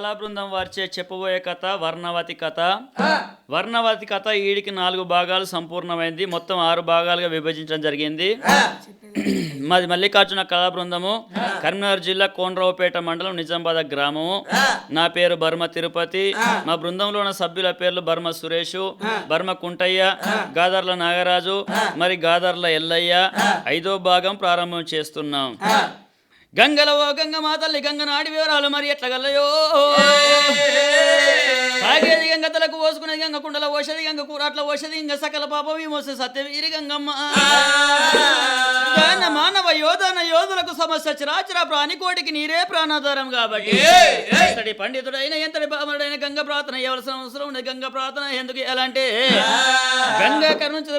కళా బృందం వారిచే చెప్పబోయే కథ వర్ణవతి కథ. వర్ణవతి కథ ఈడికి నాలుగు భాగాలు సంపూర్ణమైంది. మొత్తం ఆరు భాగాలుగా విభజించడం జరిగింది. మాది మల్లికార్జున కళా బృందము కరీంనగర్ జిల్లా కోనరావుపేట మండలం నిజామాబాద్ గ్రామము. నా పేరు బర్మ తిరుపతి. మా బృందంలో ఉన్న సభ్యుల పేర్లు బర్మ సురేష్ బర్మ కుంటయ్య గాదర్ల నాగరాజు మరి గాదర్ల ఎల్లయ్య. ఐదో భాగం ప్రారంభం చేస్తున్నాం. గంగలవో ఓ గంగ మా తల్లి గంగ నాడి వివరాలు మరి ఎట్ల గల్లయో తాగేది గంగ తలకు పోసుకునేది గంగ కుండల ఓషధి గంగ కూరాట్ల ఓషధి ఇంగ సకల పాప విమోస సత్యవీరి గంగమ్మ. దాన మానవ యోధన యోధులకు సమస్య చరాచర ప్రాణికోటికి నీరే ప్రాణాధారం కాబట్టి. ఎంతటి పండితుడైన ఎంతటి బామరుడైన గంగ ప్రార్థన అవసరం గంగ ప్రార్థన ఎందుకు ఎలా అంటే గంగా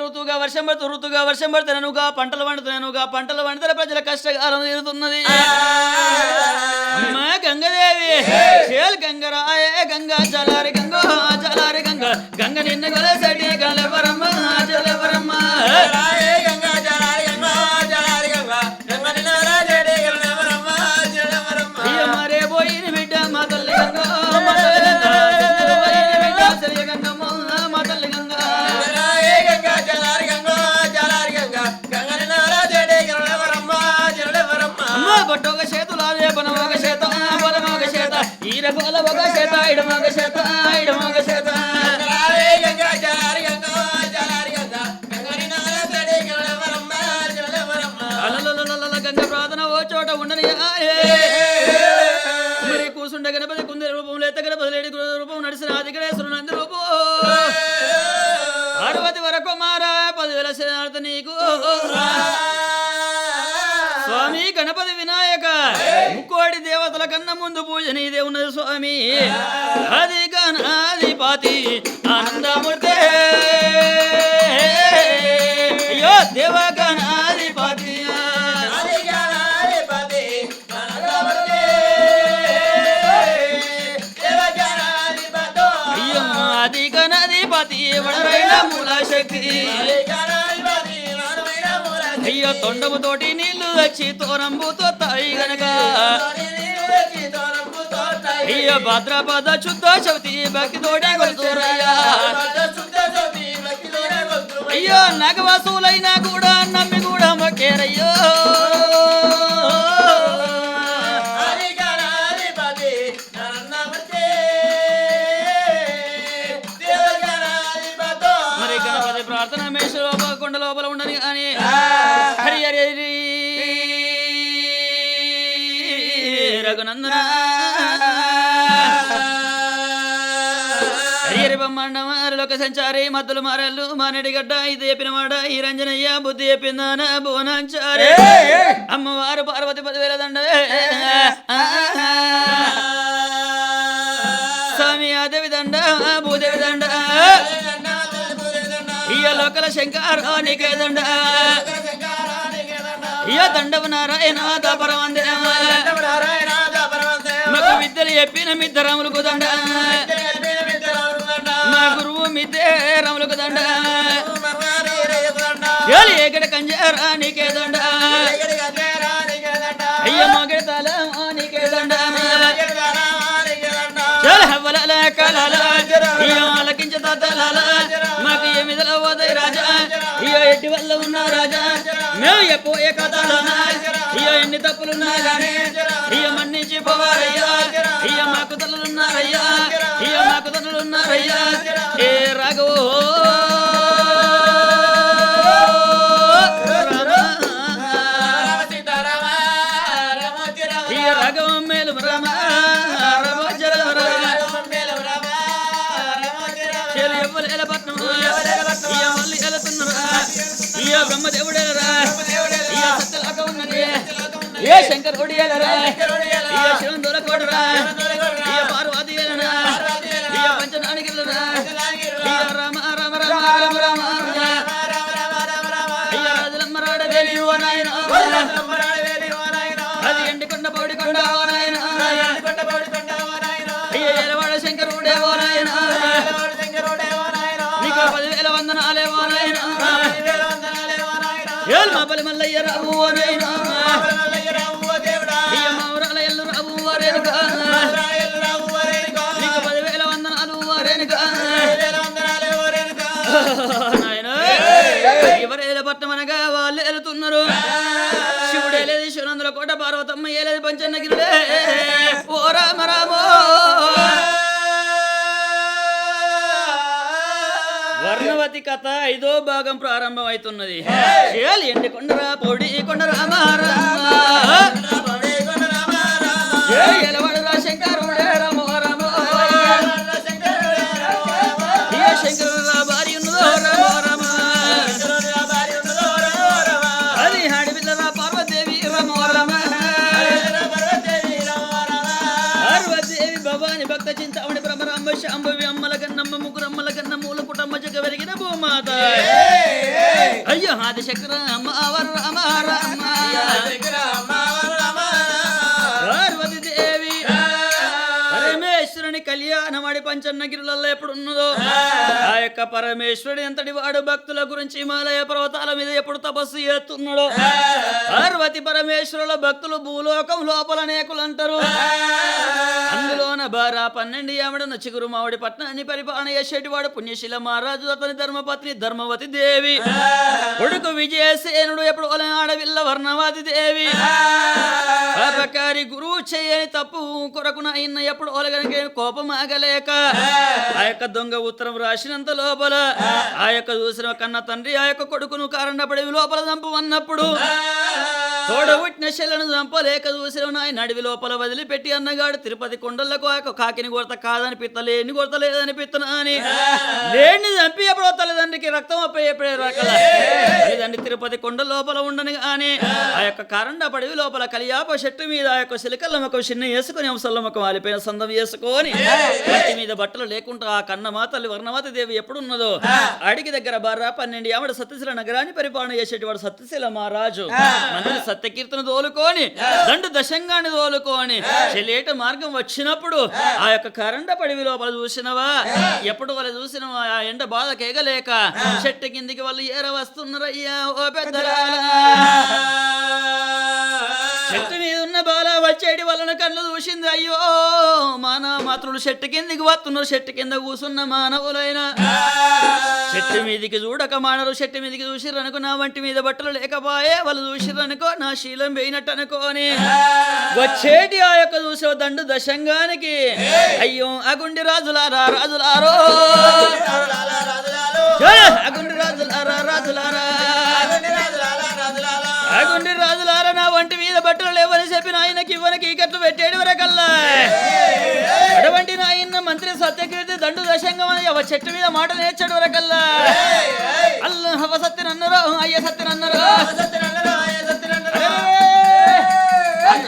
ఋతువుగా వర్షం పడుతూ ఋతువుగా వర్షం పడుతున్నానుగా పంటలు పండుతున్నానుగా పంటలు పండితే ప్రజల కష్టకాలం తీరుతున్నది. అమ్మా గంగదేవి చేల్ గంగరాయే గంగా జలారి గంగో జలారి గంగ. గంగ నిన్న చేత ఈరగోల ఒక చేత ఇడమొక చేత ఇడమొక చేత అలలలలలల గణాధిపతి ఆనందమూర్తి. అయ్యో దేవ గణాధిపతి అయ్యో అది గణాధిపతి వడరైన మూల శక్తి అయ్యో తొండము తోటి నీళ్ళు వచ్చి తోరంబుతో తాయి గనక. అయ్యో భద్రపద శుద్ధ చవితి భక్తి తోటి కొడుతురయ్యా అయ్యో నగవసూలైనా కూడా నమ్మి కూడా మొక్కేరయ్యో. ప్రార్థన మేష లోపల కొండ లోపల ఉండని అని హరి హరి హరి రఘునందన. లోక సంచారి మద్దులు మారల్లు మానేడి గడ్డ ఇది చెప్పినవాడ ఈ రంజనయ్య బుద్ధి చెప్పిందాన భువనాంచారి. అమ్మవారు పార్వతి పదివేల దండ స్వామి అదేవి దండ భూదేవి దండ. ఇయ లోకల శంకరానికే దండ. ఇయ దండవ నారాయణ పరమందే. మాకు విద్యలు చెప్పిన మిద్దరములకు దండ. గురువు మిద్దే రములకు దండ. ఏకడ కంజారా నీకే దండ. ఎట్టి వల్ల ఉన్నా రాజా. మేము ఎప్పుడే కథలనా ఇయ ఎన్ని తప్పులున్నా గానీ ఇయ మన్నించి పోవారయ్యా ఇయ మాకు తల్లులున్నారయ్యా ఇయ మాకు తల్లులున్నారయ్యా ఏ రాఘవో శంకర్ ఒడియలరా ఇయ శివం దొరకోడరా ఇయ పార్వతి ఇయ పంచనానికిలరా ఓ నాయన ఇయ ఎలవాడ శంకర్ ఉడే ఓ నాయన నీకు ఓ నాయన ఏల్ మా పలి మల్లయ్య రావు ఏలేది పంచన్నగిరుడే ఓ రామ రామో. వర్ణవతి కథ ఐదో భాగం ప్రారంభం అవుతున్నది ఎండి కొండరా పొడి కొండరా ఎలవడరా వెలిగిన భూమాత. అయ్యో ఆది శంకర అమ్మ అవర పార్వతి దేవి పరమేశ్వరుని కళ్యాణమాడి పంచన్నగిరులలో ఎప్పుడు ఉన్నదో ఆ యొక్క పరమేశ్వరుడు ఎంతటి వాడు? భక్తుల గురించి హిమాలయ పర్వతాల మీద ఎప్పుడు తపస్సు చేస్తున్నాడో? పార్వతి పరమేశ్వరుల భక్తులు భూలోకం లోపల అంటారు అందులోన బారా పన్నెండు ఆవిడ చిగురు మావిడి పట్నాన్ని పరిపాలన చేసేటివాడు పుణ్యశీల మహారాజు అతని ధర్మపత్ని ధర్మవతి దేవి. కొడుకు విజయసేనుడు ఎప్పుడు ఆడవిల్ల వర్ణవాది దేవి. పాపకారి గురువు చేయని తప్పు కొరకున ఇన్న ఎప్పుడు ఒలగనికి కోపం ఆగలేక ఆ యొక్క దొంగ ఉత్తరం రాసినంత లోపల ఆ యొక్క చూసిన కన్న తండ్రి ఆ యొక్క కొడుకును కారణపడి లోపల చంపు అన్నప్పుడు శలను చంపలేక చూసిన నాయన అడవి లోపల వదిలిపెట్టి అన్నగాడు తిరుపతి కొండలకు ఆ యొక్క కాకిని కొడత కాదని పిత్త లేని కొడత లేదని పిత్తన అని లేని చంపి ఎప్పుడో తల్లిదండ్రికి రక్తం అప్ప ఎప్పుడే రకల. తల్లిదండ్రి తిరుపతి కొండ లోపల ఉండని కానీ ఆ యొక్క కారండ పడవి లోపల కలియాప చెట్టు మీద ఆ యొక్క సిలికల్ల ఒక చిన్న వేసుకొని అంశల్ల ఒక వాలిపోయిన సందం వేసుకొని వాటి మీద బట్టలు లేకుండా ఆ కన్నమా తల్లి వర్ణమాత దేవి ఎప్పుడున్నదో అడిగి దగ్గర బారా పన్నెండు ఆవిడ సత్యశీల నగరాన్ని పరిపాలన చేసేటివాడు సత్యశీల మహారాజు. మందిని సత్యకీర్తన తోలుకొని దండు దశంగాన్ని తోలుకొని చెలేట మార్గం వచ్చినప్పుడు ఆ యొక్క కరండ పడివి లోపల చూసినవా? ఎప్పుడు వాళ్ళు చూసినవా? ఆ ఎండ బాధ కేగలేక చెట్టు కిందికి వాళ్ళు ఏర వస్తున్నారయ్యా ఓ పెద్దలారా. చెట్టు మీద ఉన్న బాల వచ్చేటి వలన కళ్ళు చూసింది. అయ్యో మానవ మాత్రులు చెట్టు కిందికి వస్తున్నారు. చెట్టు కింద కూసున్న మానవులైన. చెట్టు మీదికి చూడక మానరు చెట్టు మీదికి చూసిరనుకో నా వంటి మీద బట్టలు లేకపోయే వాళ్ళు చూసిరనుకో నా శీలం వేయినట్టు అనుకోని. వచ్చేటి ఆ యొక్క చూసే దండు దశంగానికి. అయ్యో అగుండి రాజులారా రాజులారో. అగుండి రాజులారా రాజులారా. అగుండి రాజులారా నా వంటి మీద బట్టలు లేవని చెప్పిన ఆయనకి ఇవ్వనకి ఈకట్లు పెట్టేడు వరకల్లా. అటువంటి నాయన మంత్రి సత్యకీర్తి దండు దశంగం అని చెట్టు మీద మాట నేర్చాడు వరకల్లా. అల్ల హవ అన్నారు అయ్య సత్యన్ అన్నారు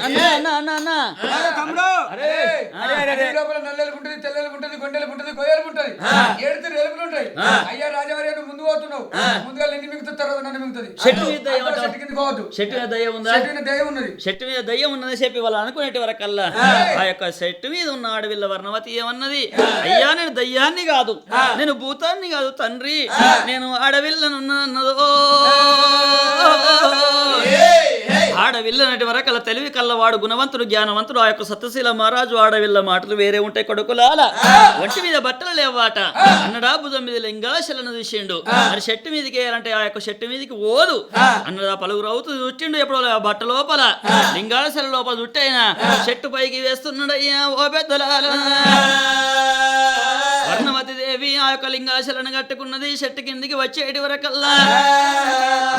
అన్న అన్న అన్న. అన్న తమ్ముడు. అడవి లోపల నల్లెలు ఉంటుంది తెల్లెలు ఉంటుంది గొండెలు ఉంటుంది కొయ్యలు ఉంటుంది ఏడుతు రేలుపులు ఉంటాయి. అయ్యా రాజవారి నువ్వు ముందు పోతున్నావు ముందుగా నిన్ను మిగుతుంది తర్వాత నన్ను మిగుతుంది చెట్టు మీద దయ్యం. చెట్టు మీద ఉందా? చెట్టు మీద ఉన్నది. చెట్టు మీద దయ్యం ఉన్నది చెప్పి వాళ్ళు అనుకునేటి వరకల్లా ఆ. యొక్క చెట్టు మీద ఉన్న ఆడవిల్ల వర్ణవతి ఏమన్నది? అయ్యా నేను దయ్యాన్ని కాదు. నేను భూతాన్ని కాదు తండ్రి. నేను ఆడవిల్లనున్నదో. ఆడవిల్లనటి వరకల తెలివి కల్లవాడు గుణవంతుడు జ్ఞానవంతుడు ఆ యొక్క సత్యశీల మహారాజు ఆడవిల్ల మాటలు వేరే ఉంటాయి కొడుకులాల. ఒంటి మీద బట్టలు లేవాట. అన్నడా భుజం మీద లింగాశలను తీసిండు. చెట్టు మీదకి వేయాలంటే ఆ యొక్క చెట్టు మీదకి ఓదు అన్నదా పలువురు అవుతూ చుట్టిండు ఎప్పుడు బట్ట లోపల. లింగాశల లోపల చుట్టైనా చెట్టు పైకి వేస్తున్నాడు అయ్యా ఓ పెద్దలాల వర్ణవతి దేవి ఆ యొక్క లింగాశలను కట్టుకున్నది చెట్టు కిందికి వచ్చేటి వరకల్లా.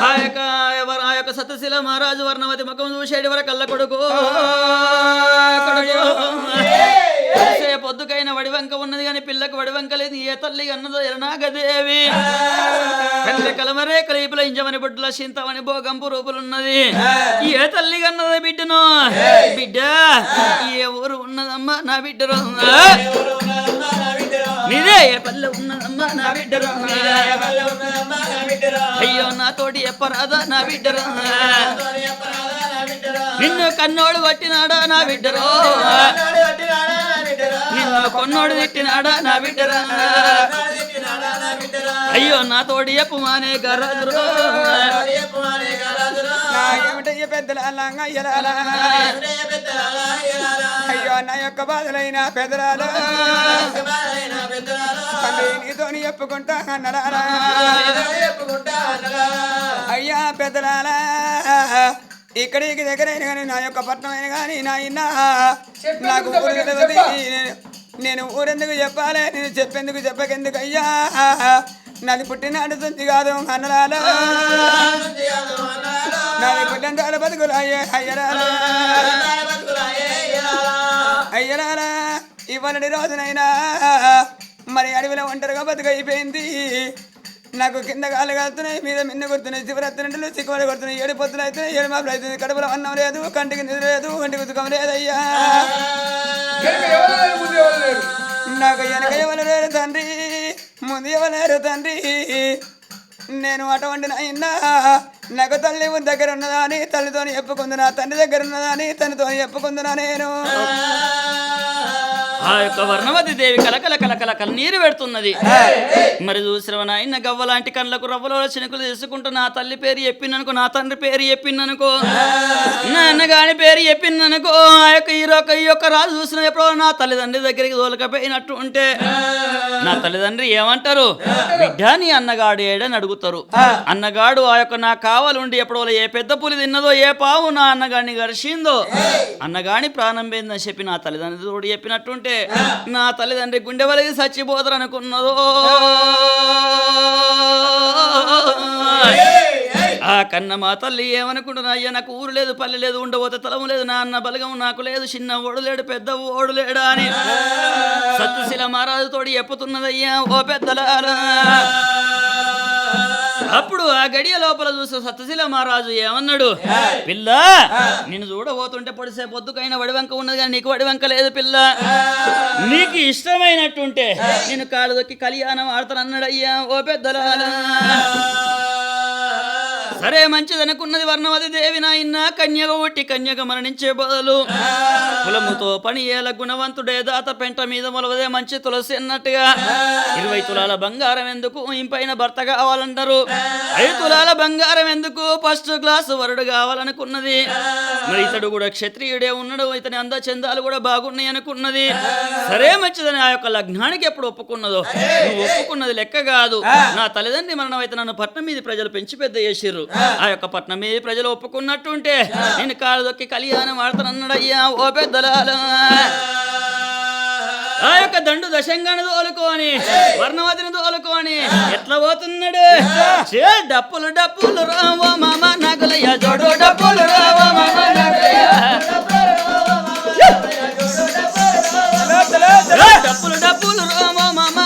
ఆ. యొక్క ఎవరు ఆ యొక్క సత్యశీల మహారాజు వర్ణవతి ముఖం చూసేటి వరకల్లా కొడుకు. కొడుకు. చూసే పొద్దుకైన వడివంక ఉన్నది కానీ పిల్లకు వడివంక లేదు. ఏ తల్లి అన్నదో ఎరనాగదేవి. కళ్ళ కలమరే కలీపుల ఇంజమని బొడ్డుల చింతమని భోగంపు రూపులున్నది. ఏ తల్లి కన్నదో బిడ్డను? బిడ్డ ఏ ఊరు ఉన్నదమ్మా నా బిడ్డరు నీదే ఏ పల్లె ఉన్నదమ్మా నా బిడ్డరు అయ్యో నా తోటి ఎప్పరాదా నా బిడ్డరు నిన్ను కన్నోడు పట్టినాడా నా బిడ్డరు కొన్నోడు తిట్టినాడా? నా బిడ్డరా. అయ్యో నా తోడి ఎప్పు మానే గరదురు అయ్యో నా యొక్క బాధలైన పెదరాల నీతో చెప్పుకుంటా అన్నరాలా అయ్యా పెదరాలా ఇక్కడికి దగ్గరైన కానీ నా యొక్క పట్టణమైన కానీ నా ఇన్న నాకు నేను- ఊరెందుకు చెప్పాలి నేను చెప్పేందుకు చెప్పకెందుకు అయ్యా నాది పుట్టినాడు తుంది కాదు అన్నలాల నాది పుట్టిన బతుకులు అయ్యే అయ్యరాలా. అయ్యరారా ఇవాళ రోజునైనా మరి అడవిలో ఒంటరిగా బతుకైపోయింది. నాకు కింద కాలు కాలుతున్నాయి మీద మిన్న కొడుతున్నాయి శివరాత్రి చిక్కుమలు కొడుతున్నాయి ఏడు పొత్తులు అవుతున్నాయి ఏడు మాపులు అవుతుంది కడుపులో అన్నం లేదు కంటికి నిద్ర లేదు కంటికి సుఖం లేదయ్యా. నాకు వెనక ఎవరు లేరు తండ్రి ముందు ఎవరు లేరు తండ్రి. నేను అటువంటి నాయనా నాకు తల్లి దగ్గర ఉన్నదా అని తల్లితో చెప్పుకుందునా తండ్రి దగ్గర ఉన్నదా అని తనతో చెప్పుకుందునా నేను. ఆ యొక్క వర్ణవతి దేవి కలకల కలకల కన్నీరు పెడుతున్నది. మరి చూసిన నాయన గవ్వ లాంటి కళ్ళకు రవ్వలో చినుకులు తీసుకుంటూ నా తల్లి పేరు చెప్పిందనుకో నా తండ్రి పేరు చెప్పిందనుకో నా అన్నగాని పేరు చెప్పిందనుకో ఆ యొక్క ఈ యొక్క ఈ యొక్క రాజు చూసిన ఎప్పుడో నా తల్లిదండ్రి దగ్గరికి దోలకపోయినట్టు ఉంటే నా తల్లిదండ్రి ఏమంటారు? బిడ్డ నీ అన్నగాడు ఏడని అడుగుతారు. అన్నగాడు ఆ యొక్క నా కావాలుండి ఎప్పుడో ఏ పెద్ద పులి తిన్నదో ఏ పావు నా అన్నగాడిని గడిచిందో అన్నగాని ప్రాణం పోయిందని చెప్పి నా తల్లిదండ్రులు తోడు చెప్పినట్టుంటే నా తల్లిదండ్రి గుండె వలిగి చచ్చిపోతారు అనుకున్నదో ఆ కన్న మా తల్లి ఏమనుకుంటున్నా? అయ్యా నాకు ఊరు లేదు పల్లె లేదు ఉండబోతే తలము లేదు నా అన్న బలగం నాకు లేదు చిన్న ఓడు లేడు పెద్ద ఓడు లేడా అని సత్యశీల మహారాజు తోడి చెప్పుతున్నదయ్యా ఓ పెద్దలారా. అప్పుడు ఆ గడియ లోపల చూసే సత్యశీల మహారాజు ఏమన్నాడు? పిల్ల నిన్ను చూడబోతుంటే పొడిసే పొద్దుకైనా వడివంక ఉన్నది కానీ నీకు వడివంక లేదు పిల్ల. నీకు ఇష్టమైనట్టుంటే నేను కాళ్ళు దొక్కి కళ్యాణం ఆడతానన్నాడు అయ్యా ఓ పెద్దలారా. సరే మంచిది అనుకున్నది వర్ణవతి దేవి నాయన కన్యగ ఒట్టి కన్యగ మరణించే బదులు కులముతో పని ఏల గుణవంతుడే దాత పెంట మీద మొలవదే మంచి తులసి అన్నట్టుగా. ఇరవై తులాల బంగారం ఎందుకు? ఇంపైన భర్త కావాలంటారు. ఐదు తులాల బంగారం ఎందుకు? ఫస్ట్ క్లాస్ వరుడు కావాలనుకున్నది. మరి ఇతడు కూడా క్షత్రియుడే ఉన్నాడు. ఇతని అంద చందాలు కూడా బాగున్నాయి అనుకున్నది. సరే మంచిదని ఆ యొక్క లగ్నానికి ఎప్పుడు ఒప్పుకున్నదో? నువ్వు ఒప్పుకున్నది లెక్క కాదు. నా తల్లిదండ్రి మరణం అయితే నన్ను పట్నం మీద ప్రజలు పెంచి పెద్ద చేసిర్రు. ఆ యొక్క పట్నం మీద ప్రజలు ఒప్పుకున్నట్టుంటే నేను కాలు దొక్కి కళ్యాణం ఆడతానన్నాడు అయ్యా ఓ పెద్దలాల ఆ యొక్క దండు దశంగాను తోలుకొని వర్ణవతిని తోలుకొని ఎట్లా పోతున్నాడు? చే డప్పులు డప్పులు రావో మామ నగులయ్య జోడు డప్పులు రావో మామ డప్పులు డప్పులు రావో మామ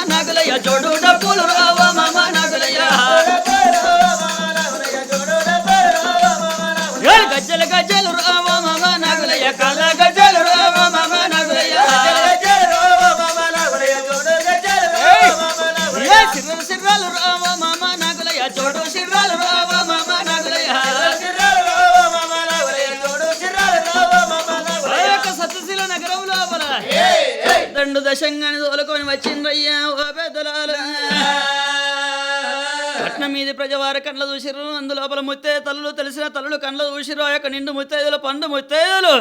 పట్నం ప్రజవారి కండ్ల చూసిర్రు అందులోపల ముత్తే తల్లులు తెలిసిన తల్లులు కండ్ల చూసిర్రు ఆ యొక్క నిండు ముత్తైదులు పండు ముత్తైదులు.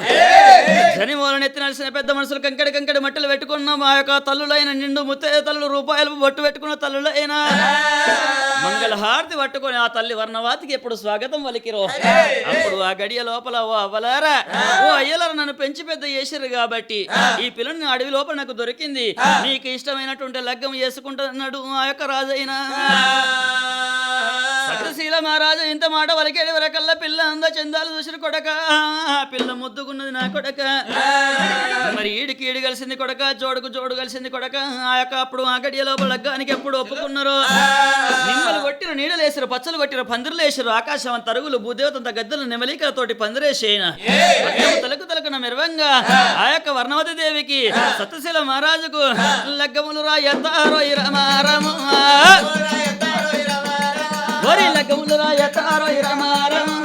శని మూలన ఎత్తి పెద్ద మనుషులు కంకడి కంకడి మట్టలు పెట్టుకున్నాం ఆ యొక్క తల్లులైన నిండు ముత్తే తల్లులు రూపాయలు బొట్టు పెట్టుకున్న తల్లులైన. మంగళహారతి పట్టుకొని ఆ తల్లి వర్ణవాతికి ఎప్పుడు స్వాగతం వలికిరో అప్పుడు ఆ గడియ లోపల ఓ అవ్వలారా ఓ అయ్యలారా నన్ను పెంచి పెద్ద చేసిర్రు కాబట్టి ఈ పిల్లని అడవి లోపల నాకు దొరికింది. నీకు ఇష్టమైనటువంటి లగ్గం చేసుకుంటున్నాడు ఆ యొక్క రాజైనా. శీల మహారాజు ఇంత మాట వలకేడు వరకల్లా పిల్ల అంద చందాలు చూసిన కొడక. పిల్ల ముద్దుకున్నది నా కొడక. మరి ఈడికి ఈడు కలిసింది కొడక జోడుకు జోడు కలిసింది కొడక. ఆ యొక్క అప్పుడు ఆ గడియ లోపల లగ్గానికి ఎప్పుడు ఒప్పుకున్నారు. నిమ్మలు కొట్టిన నీడలేసారు పచ్చలు కొట్టిన పందిరులు వేసారు. ఆకాశం తరుగులు అరుగులు భూదేవతంత గద్దెలు నెమలికలతోటి పందిరేసేయన. తలకు తలకున మెరవంగా ఆ యొక్క వర్ణవతి దేవికి సత్యశీల మహారాజుకు లగ్గములు రాయతారో రమారమా ఒరి లగ్గములు రాయతారో రమారమా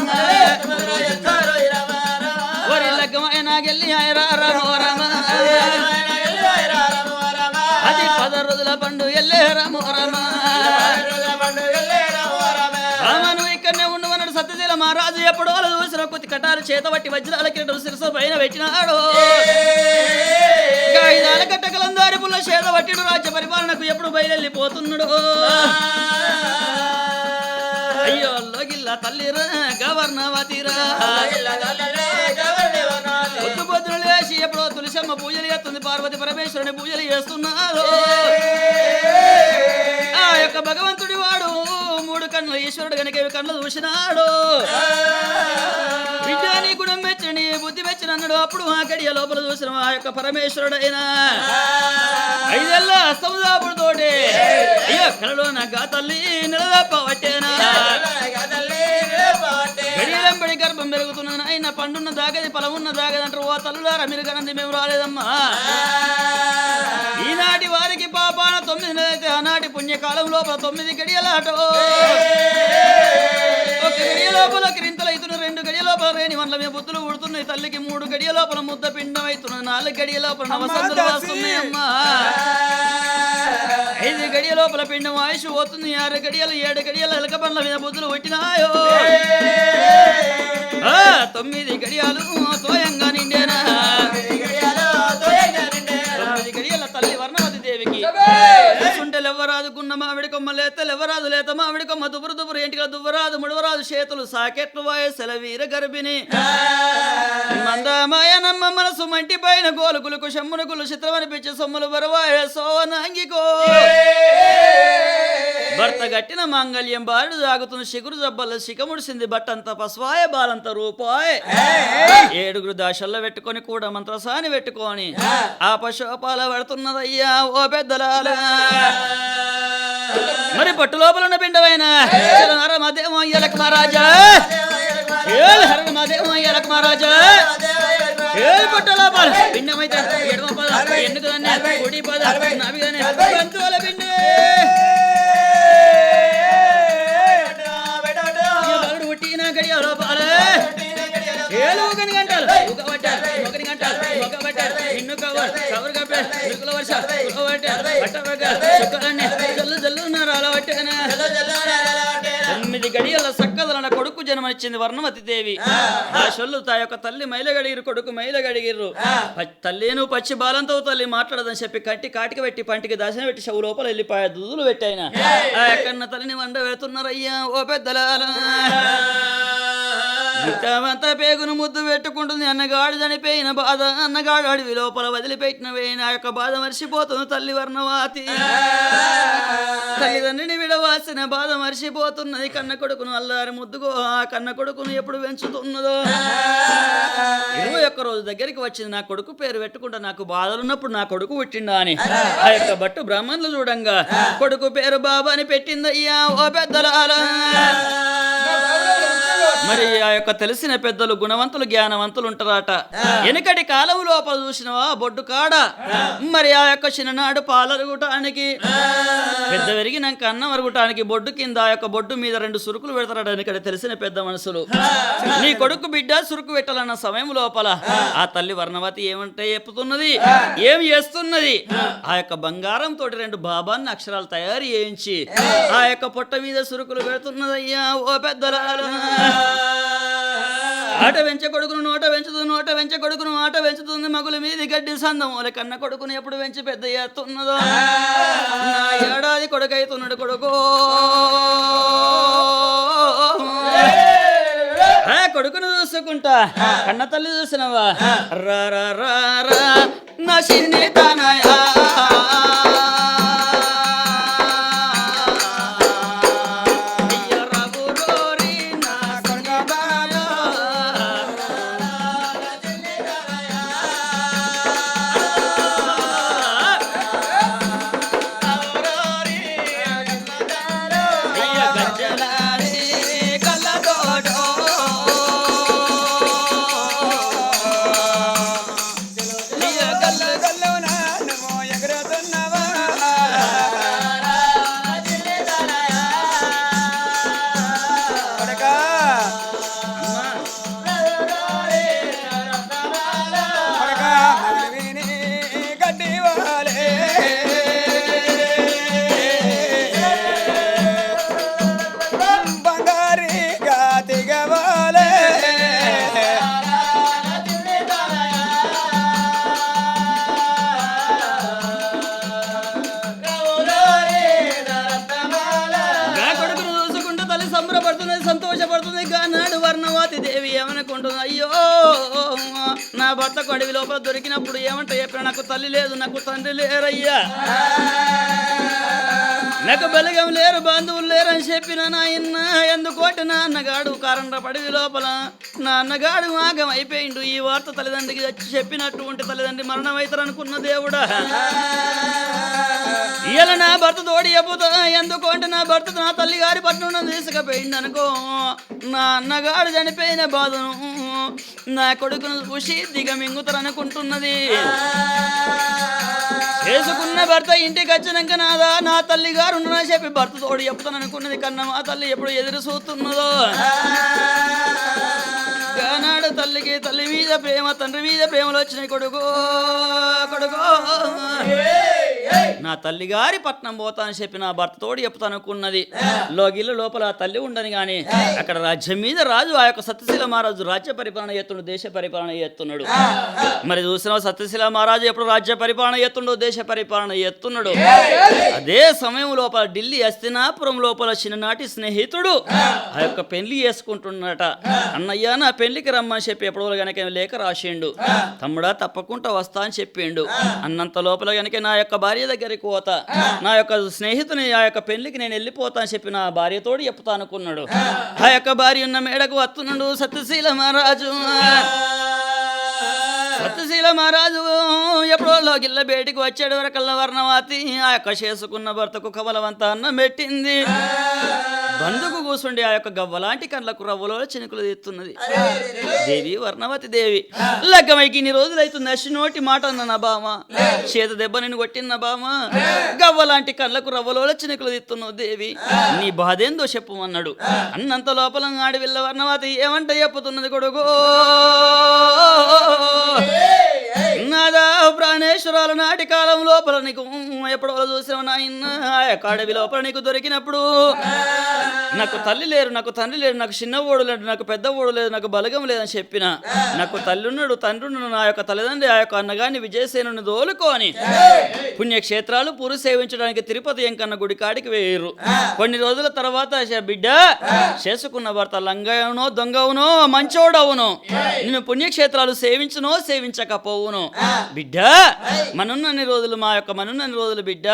ఒరి లగ్గమైన గెల్లి రమోరమా అది పద రోజుల పండు ఎల్లే రామను ఇక్కడనే ఉండు అన్నాడు సత్యశీల మహారాజు. ఎప్పుడో చూసిన కొద్ది కటారు చేత బట్టి వజ్రాల కిరీటం శిరసు పైన పెట్టినాడు. ఐదాల కట్టకలందారి పుల్ల చేత పట్టిడు. రాజ్య పరిపాలనకు ఎప్పుడు బయలుపోతున్నాడు అయ్యో లోగిల్ల తల్లిరా గవర్నవతిరా. పొద్దు పొద్దున లేచి ఎప్పుడో తులసమ్మ పూజలు చేస్తుంది పార్వతి పరమేశ్వరుని పూజలు చేస్తున్నారు. ఆ యొక్క భగవంతుడి వాడు కన్నుల ఈశ్వరుడు కనుక ఇవి కన్నులు చూసినాడు? విజ్ఞాని గుణం మెచ్చని బుద్ధి మెచ్చని అన్నాడు. అప్పుడు ఆ గడియ లోపల చూసిన ఆ యొక్క పరమేశ్వరుడైన ఐదేళ్ళ అస్తముదాపుడు తోటి అయ్యో కలలో నా గా తల్లి నిలదప్ప పట్టేనా గడియలంబడి గర్భం పెరుగుతున్నది నాయన పండున్న దాగది పొలమున్న దాగది అంటారు. ఓ తల్లులారా మీరు కనంది మేము రాలేదమ్మా. నెలలైతే ఆనాటి పుణ్యకాలం లోపల తొమ్మిది గడియలాటో ఒక గడియ లోపల క్రింతలు అవుతున్న రెండు గడియ లోపల రేణి వల్ల మీ బుద్ధులు ఉడుతున్నాయి తల్లికి మూడు గడియ లోపల ముద్ద పిండం అవుతున్నది నాలుగు గడియ లోపల నవసంతులు వస్తున్నాయి అమ్మా. ఐదు గడియ లోపల పిండం ఆయుష్ పోతుంది. ఆరు గడియలు ఏడు గడియలు ఎలక పండ్ల మీద బుద్ధులు కొట్టినాయో ఆ, తొమ్మిది గడియాలు తోయంగా నిండేనా? ఉన్న మామిడి కొమ్మ తెలవరాదు లేత మామిడి కొమ్మ. దుబురు దుబురు ఇంటికి దువ్వరాదు ముడవరాదు చేతులు సాకెట్లు వాయసెల సెలవీర గర్భిణి. మందమాయనమ్మ మనసు మంటి పైన గోలుకులకు శమ్మునుకులు చిత్రమనిపించి సొమ్ములు బరువాయ సోనంగికో. భర్త గట్టిన మాంగళ్యం బారుడు సాగుతున్న శిగురు జబ్బల శిఖముడిసింది బట్టంత పస్వాయ బాలంత రూపాయ. ఏడుగురు దాశల్లో పెట్టుకొని కూడా మంత్రసాని పెట్టుకొని. ఆ పశుపాల పడుతున్నదయ్యా ఓ పెద్దలాలా మరి పట్టు లోపల ఉన్న పిండమైన మదేమో అయ్యలక్ మహారాజా ఏల్ మదేమో మహారాజా ఏల్ పట్టు లోపల పిండమైతే ఎడమ పద ఎందుకు దాన్ని పద బంధువుల పుట్టిన గడియ లోపల. ఏలు ఒకని గంటలు ఒక పట్టారు ఒకని గంటలు ఒక పట్టారు ఇన్ను కవర్ కవర్ కప్పారు వర్ష పట్ట పట్టారు చుక్కలన్నీ జల్లు జల్లు తొమ్మిది గడియల సక్కదలన కొడుకు జన్మనిచ్చింది వర్ణవతి దేవి ఆ షొల్లు తా యొక్క తల్లి మైలగడిగిరు కొడుకు మైలగడిగిర్రు. ప- తల్లిను పచ్చి బాలంతో తల్లి మాట్లాడదని చెప్పి కట్టి కాటికి పెట్టి పంటికి దశన పెట్టి షవు లోపల వెళ్ళిపోయా దుదులు పెట్టాయిన. ఆ కన్న తల్లిని వండ వెళ్తున్నారయ్యా ఓ పెద్దలాల మిగతామంతా పేగును ముద్దు పెట్టుకుంటుంది. అన్నగాడు చనిపోయిన బాధ అన్నగాడు అడవి లోపల వదిలిపెట్టిన వేయిన ఆ యొక్క బాధ మర్చిపోతుంది తల్లి వర్ణవాతి. తల్లిదండ్రిని విడవాల్సిన బాధ మర్చిపోతున్నది. కన్న కొడుకును అల్లారి ముద్దుకో ఆ కన్న కొడుకును ఎప్పుడు పెంచుతున్నదో? ఇరవై ఒక్క రోజు దగ్గరికి వచ్చింది. నా కొడుకు పేరు పెట్టుకుంటా నాకు బాధలున్నప్పుడు నా కొడుకు పుట్టిండా అని. ఆ యొక్క బట్టు బ్రాహ్మణులు చూడంగా కొడుకు పేరు బాబా అని పెట్టిందయ్యా ఓ పెద్దలాల మరి ఆ యొక్క తెలిసిన పెద్దలు గుణవంతులు జ్ఞానవంతులు ఉంటారట. వెనుకటి కాలం లోపల చూసినవా బొడ్డు కాడ? మరి ఆ యొక్క చిన్ననాడు పాలరుగుటానికి పెద్ద పెరిగినాక అన్నం వరగటానికి బొడ్డు కింద ఆ యొక్క బొడ్డు మీద రెండు సురుకులు పెడతారట వెనుకటి తెలిసిన పెద్ద మనుషులు నీ కొడుకు బిడ్డ సురుకు పెట్టాలన్న సమయం లోపల ఆ. తల్లి వర్ణవతి ఏమంటే చెప్పుతున్నది ఏం చేస్తున్నది? ఆ. యొక్క బంగారం తోటి రెండు బాబాన్ని అక్షరాలు తయారు చేయించి ఆ యొక్క పొట్ట మీద సురుకులు పెడుతున్నదయ్యా ఓ పెద్దలారా. ఆట వెంచ కొడుకును నోట పెంచుతుంది నోట వెంచ కొడుకును ఆట పెంచుతుంది మగుల మీది గడ్డి సందం వాళ్ళ కన్న కొడుకును ఎప్పుడు పెంచి పెద్ద ఎత్తున్నదో నా ఏడాది కొడుకైతున్నాడు కొడుకు. కొడుకును చూసుకుంటా. కన్న తల్లి చూసినవా? రా రా రా రా. నా నా భర్త అడవి లోపల దొరికినప్పుడు ఏమంటే చెప్పిన నాకు తల్లి లేదు నాకు తండ్రి లేరయ్యా. నాకు బలగం లేరు బంధువులు లేరని చెప్పిన నాయన్న ఎందుకోటి నా అన్నగాడు కారండ పడివి లోపల నా అన్నగాడు ఆగం అయిపోయిండు. ఈ వార్త తల్లిదండ్రికి వచ్చి చెప్పినట్టు ఉంటే తల్లిదండ్రి మరణం అవుతారు అనుకున్న దేవుడా. ఇలా నా భర్త తోడి చెబుతా ఎందుకు నా భర్త నా తల్లి గారి పట్నం తీసుకుపోయింది అనుకో నా అన్నగాడు చనిపోయిన బాధను నా కొడుకును చూసి దిగ మింగుతారు అనుకుంటున్నది. చేసుకున్న భర్త ఇంటికి వచ్చినాక నాదా నా తల్లి గారు చెప్పి భర్త తోడు చెప్తాను అనుకున్నది కన్నా మా తల్లి ఎప్పుడు ఎదురు చూస్తున్నదో. కానాడు తల్లికి తల్లి మీద ప్రేమ తండ్రి మీద ప్రేమలు వచ్చినాయి కొడుకో కొడుకు. నా తల్లి గారి పట్నం పోతా అని చెప్పి నా భర్త తోడు చెప్తాను అనుకున్నది లోగిల్ల లోపల ఆ తల్లి ఉండని గాని అక్కడ రాజ్యం మీద రాజు ఆ యొక్క సత్యశీల మహారాజు రాజ్య పరిపాలన చేస్తున్నాడు దేశ పరిపాలన చేస్తున్నాడు. మరి చూసిన సత్యశీల మహారాజు ఎప్పుడు రాజ్య పరిపాలన చేస్తుండో దేశ పరిపాలన చేస్తున్నాడు? అదే సమయం లోపల ఢిల్లీ హస్తినాపురం లోపల చిన్ననాటి స్నేహితుడు ఆ. యొక్క పెళ్ళి చేసుకుంటున్నట అన్నయ్య నా పెళ్ళికి రమ్మని చెప్పి ఎప్పుడు గనక లేఖ రాసిండు. తమ్ముడా తప్పకుండా వస్తా అని చెప్పిండు. అన్నంత లోపల గనక నా యొక్క భార్య దగ్గరికి పోతా నా యొక్క స్నేహితుని ఆ యొక్క పెళ్ళికి నేను వెళ్ళిపోతా అని చెప్పి నా భార్యతోడు చెప్తా అనుకున్నాడు. ఆ యొక్క భార్య ఉన్న మేడకు వస్తున్నాడు సత్యశీల మహారాజు. సత్యశీల మహారాజు ఎప్పుడో లోకిల్ల బయటికి వచ్చాడు వరకల్ల వర్ణవాతి. ఆ యొక్క చేసుకున్న భర్తకు కవలవంత అన్నం పెట్టింది. బంధుకు కూసుండి ఆ యొక్క గవ్వలాంటి కళ్ళకు రవ్వలో చినుకులు తీస్తున్నది. దేవి వర్ణవతి దేవి. లగ్గమైకి ఇన్ని రోజులు అవుతుంది అసి నోటి మాట అన్న బామ చేత దెబ్బ నేను కొట్టిన బామ గవ్వలాంటి కళ్ళకు రవ్వలో చినుకులు తీస్తున్నావు దేవి. నీ. బాధేందో చెప్పమన్నాడు అన్నంత లోపల ఆడవిల్ల వర్ణవతి ఏమంట చెప్పుతున్నది కొడుకు? నాదా ప్రాణేశ్వరాల నాటి కాలం లోపల నీకు. ఎప్పుడో చూసావు నాయన ఆ యొక్క లోపల నీకు దొరికినప్పుడు. నాకు తల్లి లేరు నాకు తండ్రి లేరు నాకు చిన్న ఓడు లేడు నాకు పెద్ద ఓడు లేదు నాకు బలగం లేదని చెప్పిన. నాకు తల్లి ఉన్నాడు తండ్రి ఉన్నాడు నా యొక్క తల్లిదండ్రి ఆ యొక్క అన్నగాని విజయసేనుని దోలుకొని పుణ్యక్షేత్రాలు పూరు సేవించడానికి తిరుపతి ఎంకన్న గుడి కాడికి వేయరు. కొన్ని రోజుల తర్వాత బిడ్డ చేసుకున్న భర్త లంగవునో దొంగవునో మంచోడవును. నేను పుణ్యక్షేత్రాలు సేవించునో సేవించకపోవును. బిడ్డ మనున్నన్ని రోజులు మా యొక్క మనున్నన్ని రోజులు బిడ్డ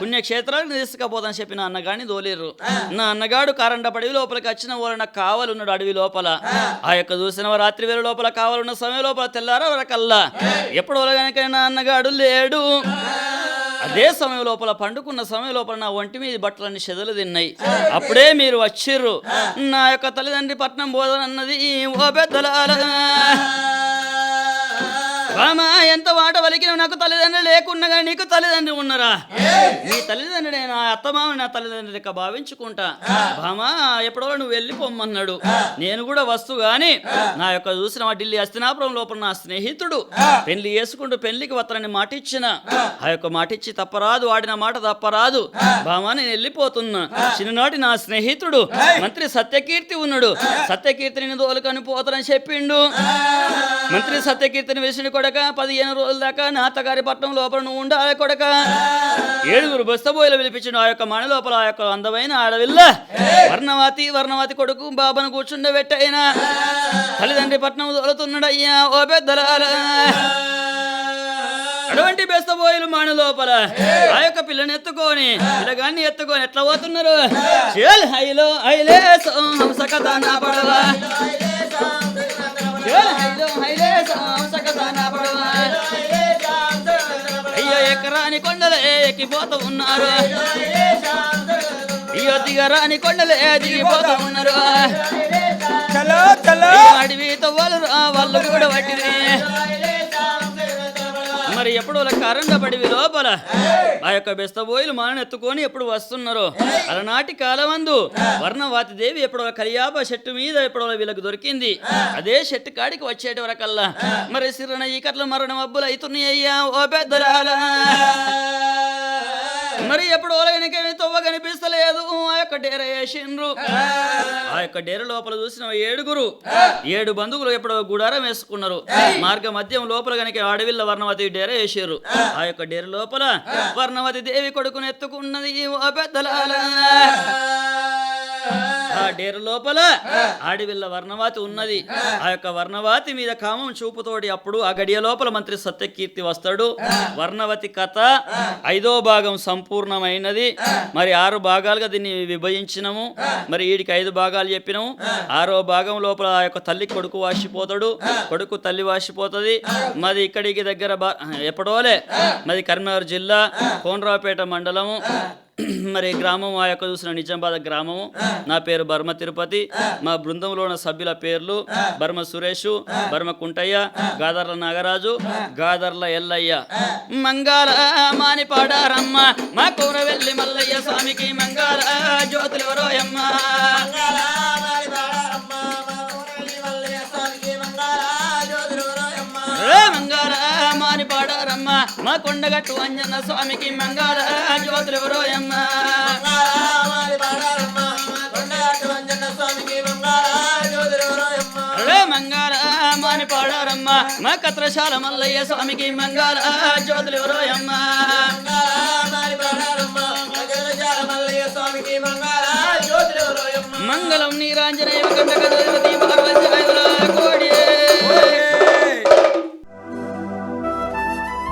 పుణ్యక్షేత్రాలకు తీసుకపోతాను చెప్పి నా అన్నగాని దోలేరు. నా అన్నగాడు కారండ పడివి లోపలికి వచ్చిన నాకు కావాలన్నాడు అడవి లోపల. ఆ. యొక్క చూసిన రాత్రి వేళ లోపల కావాలన్న సమయం లోపల తెల్లార వరకల్లా. ఎప్పుడు కనుక నా అన్నగాడు లేడు. అదే సమయం లోపల పండుకున్న సమయం లోపల నా ఒంటి మీద బట్టలన్నీ చెదలు తిన్నాయి. అప్పుడే మీరు వచ్చిర్రు. నా యొక్క తల్లిదండ్రి పట్నం బోధన అన్నది ఓ పెద్దలారా. రామా ఎంత వాట వలికిన నాకు తల్లిదండ్రులు లేకున్నగా నీకు తల్లిదండ్రి ఉన్నరా? నీ తల్లిదండ్రి నా అత్తమామ నా తల్లిదండ్రి లెక్క భావించుకుంటా. బామా ఎప్పుడో నువ్వు వెళ్ళిపోమ్మన్నాడు. నేను కూడా వస్తూ గాని నా యొక్క చూసిన మా ఢిల్లీ హస్తినాపురం లోపల నా స్నేహితుడు పెళ్ళి చేసుకుంటూ పెళ్ళికి వత్తనని మాట ఇచ్చిన ఆ యొక్క మాట ఇచ్చి తప్పరాదు ఆడిన మాట తప్పరాదు. బామా నేను వెళ్ళిపోతున్నా. చిన్ననాటి నా స్నేహితుడు మంత్రి సత్యకీర్తి ఉన్నాడు. సత్యకీర్తిని దోలుకొని పోతానని చెప్పిండు. మంత్రి సత్యకీర్తిని వేసిన కొడక పదిహేను రోజుల దాకా నా అత్తగారి పట్నం లోపల నువ్వు ఉండాలి కొడక. ఏడుగురు బస్తబోయిలు పిలిపించిన ఆ యొక్క మణి లోపల ఆ యొక్క అందమైన ఆడవిల్ల. వర్ణవాతి వర్ణవాతి కొడుకు బాబాను కూర్చుండబెట్టయినా. తల్లిదండ్రి పట్నం తోలుతున్నాడయ్యా ఓ పెద్దలాల అటువంటి బెస్తబోయిలు మాను లోపల ఆ యొక్క పిల్లని ఎత్తుకొని పిల్లగాన్ని ఎత్తుకొని ఎట్లా పోతున్నారు? చేల్ హైలో హైలే హంసకథ పడవా. చేల్ హైలో హైలే ఎకరాని కొండలే ఎక్కిపోతూ ఉన్నారు. అయ్యో దిగరాని కొండలే దిగిపోతూ ఉన్నారు. అడవి తవ్వాలి వాళ్ళు కూడా పట్టిరి మరి ఎప్పుడు వాళ్ళ కరెంట్ పడివి లోపల? ఆ యొక్క బెస్తబోయిలు మనని ఎత్తుకొని ఎప్పుడు వస్తున్నారు? అలనాటి కాలమందు వర్ణవాతి దేవి ఎప్పుడు కలియాప చెట్టు మీద ఎప్పుడు వీళ్ళకి దొరికింది? అదే చెట్టు కాడికి వచ్చేటి వరకల్లా. మరి సిరణ ఈకట్ల మరణ మబ్బులు అవుతున్నాయి అయ్యా ఓ పెద్దరాలా మరి ఎప్పుడు ఓలగనికేమి తవ్వ కనిపిస్తలేదు. ఆ యొక్క డేర వేసిండ్రు. ఆ యొక్క డేర లోపల చూసిన ఏడుగురు ఏడు బంధువులు ఎప్పుడు గుడారం వేసుకున్నారు. మార్గ మధ్యం లోపల గనక అడవిల్ల వర్ణవతి డేర వేసారు ఆ యొక్క డేర లోపల వర్ణవతి దేవి కొడుకుని ఎత్తుకున్నది ఓ పెద్దలాల. ఆ డేరు లోపల ఆడివిల్ల వర్ణవాతి ఉన్నది. ఆ. యొక్క వర్ణవాతి మీద కామం చూపుతోటి అప్పుడు ఆ గడియ లోపల మంత్రి సత్యకీర్తి వస్తాడు. వర్ణవతి కథ ఐదో భాగం సంపూర్ణమైనది. మరి ఆరు భాగాలుగా దీన్ని విభజించినము. మరి వీడికి ఐదు భాగాలు చెప్పినాము. ఆరో భాగం లోపల ఆ యొక్క తల్లి కొడుకు వాసిపోతాడు. కొడుకు తల్లి వాసిపోతుంది. మరి ఇక్కడికి దగ్గర బా- ఎప్పటోలే మరి కరీంనగర్ జిల్లా కోనరావుపేట మండలము. మరి గ్రామం ఆ యొక్క చూసిన నిజామాబాద్ గ్రామము. నా పేరు బర్మ తిరుపతి. మా బృందంలో ఉన్న సభ్యుల పేర్లు బర్మ సురేష్ బర్మ కుంటయ్య గాదర్ల నాగరాజు గాదర్ల ఎల్లయ్య. మంగాళ మాని పాడారమ్మ మా కూర వెళ్ళి మల్లయ్య స్వామికి మంగాళ జ్యోతులు ఎవరోయమ్మ పాడారమ్మ మా కొండగట్టు అంజన స్వామికి మంగళ జ్యోతులు ఎవరోయమ్మ రే పాడారమ్మ. మా కత్రశాల మల్లయ్య స్వామికి మంగాళ జ్యోతులు ఎవరోయమ్మ మంగళం నీరాంజనేయ కంటక పార్వతి